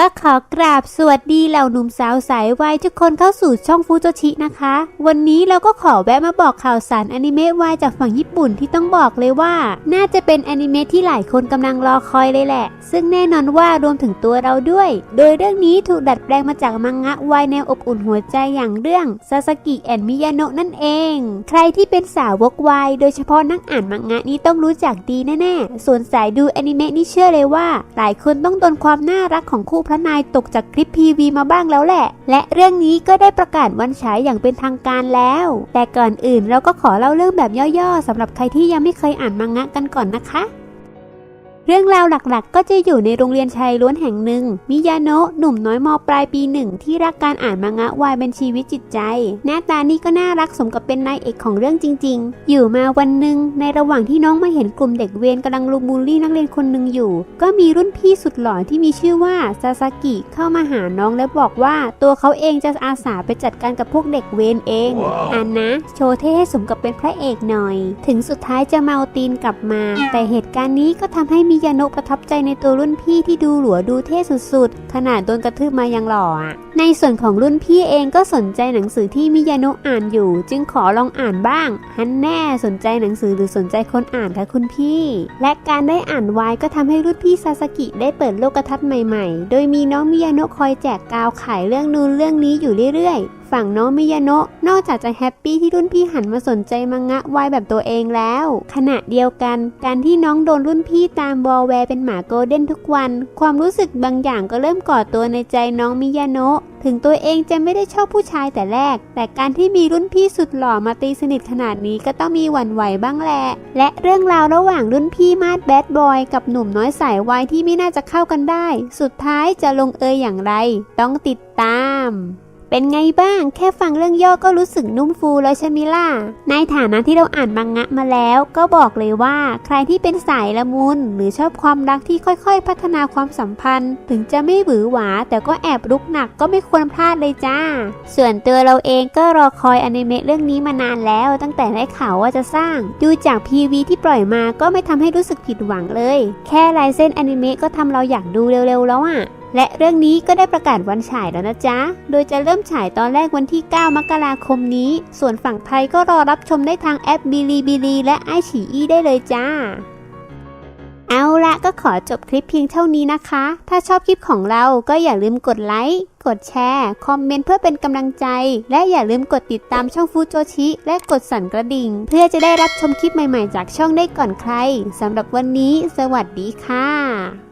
ก็ขอกราบสวัสดีเหล่าหนุ่มสาวสายวายทุกคนเข้าสู่ช่องฟูโจชินะคะ วันนี้เราก็ขอแวะมาบอกข่าวสารอนิเมะวายจากฝั่งญี่ปุ่นที่ต้องบอกเลยว่า น่าจะเป็นอนิเมะที่หลายคนกำลังรอคอยเลยแหละ ซึ่งแน่นอนว่ารวมถึงตัวเราด้วย โดยเรื่องนี้ถูกดัดแปลงมาจากมังงะวายแนวอบอุ่นหัวใจอย่างเรื่องซาสกิแอนมิยาโนะนั่นเอง ใครที่เป็นสาวกวายโดยเฉพาะนักอ่านมังงะนี้ต้องรู้จักดีแน่ๆส่วนสายดูอนิเมะนี่เชื่อเลยว่า หลายคนต้องโดนความน่ารักของคู่พระนายตกจากคลิปพีวีมาบ้างแล้วแหละ และเรื่องนี้ก็ได้ประกาศวันฉายอย่างเป็นทางการแล้ว แต่ก่อนอื่นเราก็ขอเล่าเรื่องแบบย่อๆสำหรับใครที่ยังไม่เคยอ่านมังงะกันก่อนนะคะ เรื่องราวหลักๆก็จะอยู่ในโรงเรียนชายล้วนแห่งหนึ่ง มิยาโนะหนุ่มน้อยมปลายปีหนึ่งที่รักการอ่านมังงะวายเป็นชีวิตจิตใจ หน้าตานี่ก็น่ารักสมกับเป็นนายเอกของเรื่องจริง ๆ อยู่มาวันหนึ่งในระหว่างที่น้องมาเห็นกลุ่มเด็กเวรกำลังลุมบูลลี่นักเรียนคนหนึ่งอยู่ ก็มีรุ่นพี่สุดหล่อที่มีชื่อว่าซาซากิเข้ามาหาน้องและบอกว่าตัวเขาเองจะอาสาไปจัดการกับพวกเด็กเวรเองอันนะ โชว์เท่ให้สมกับเป็นพระเอกหน่อย ถึงสุดท้ายจะเมาตีนกลับมา แต่เหตุการณ์นี้ก็ทำให้มิยานะประทับใจในตัวรุ่นพี่ที่ดูหลัวดูเท่สุดๆ ขนาดโดนกระทืบมายังหล่ออะในส่วนของรุ่นพี่เองก็สนใจหนังสือที่มิยานะอ่านอยู่ จึงขอลองอ่านบ้าง ฮันแน่สนใจหนังสือหรือสนใจคนอ่านคะคุณพี่ และการได้อ่านวายก็ทำให้รุ่นพี่ซาสกิได้เปิดโลกทัศน์ใหม่ๆ โดยมีน้องมิยานะคอยแจกกาวขายเรื่องนู้นเรื่องนี้อยู่เรื่อยๆ ฝั่งน้องมิยาโนะนอกจากจะแฮปปี้ที่รุ่นพี่หันมาสนใจมังงะวายแบบตัวเองแล้ว ขณะเดียวกัน การที่น้องโดนรุ่นพี่ตามวอลแวร์เป็นหมาโกลเด้นทุกวัน ความรู้สึกบางอย่างก็เริ่มก่อตัวในใจน้องมิยาโนะถึงตัวเองจะไม่ได้ชอบผู้ชายแต่แรก แต่การที่มีรุ่นพี่สุดหล่อมาตีสนิทขนาดนี้ก็ต้องมีหวั่นไหวบ้างแหละ และเรื่องราวระหว่างรุ่นพี่มาดแบดบอยกับหนุ่มน้อยสายวายที่ไม่น่าจะเข้ากันได้ สุดท้ายจะลงเอยอย่างไร ต้องติดตาม เป็นไงบ้าง แค่ฟังเรื่องย่อก็รู้สึกนุ่มฟูแล้วใช่ไหมล่ะ ในฐานะที่เราอ่านมังงะมาแล้ว ก็บอกเลยว่าใครที่เป็นสายละมุน หรือชอบความรักที่ค่อยๆ พัฒนาความสัมพันธ์ ถึงจะไม่หวือหวา แต่ก็แอบรุกหนักก็ไม่ควรพลาดเลยจ้า ส่วนตัวเราเองก็รอคอยอนิเมะเรื่องนี้มานานแล้ว ตั้งแต่ได้ข่าวว่าจะสร้าง ดูจาก PV ที่ปล่อยมาก็ไม่ทำให้รู้สึกผิดหวังเลย แค่ลายเส้นอนิเมะก็ทำเราอยากดูเร็วๆแล้วอะ และเรื่องนี้ก็ได้ประกาศวันฉายแล้วนะจ๊ะ โดยจะเริ่มฉายตอนแรกวันที่ 9 มกราคมนี้ ส่วนฝั่งไทยก็รอรับชมได้ทางแอปบิลีบิลีและไอฉีอีได้เลยจ้า เอาละก็ขอจบคลิปเพียงเท่านี้นะคะ ถ้าชอบคลิปของเราก็อย่าลืมกดไลค์ กดแชร์ คอมเมนต์เพื่อเป็นกำลังใจ และอย่าลืมกดติดตามช่องฟูโจชิ และกดสั่นกระดิ่ง เพื่อจะได้รับชมคลิปใหม่ๆ จากช่องได้ก่อนใครสำหรับวันนี้ สวัสดีค่ะ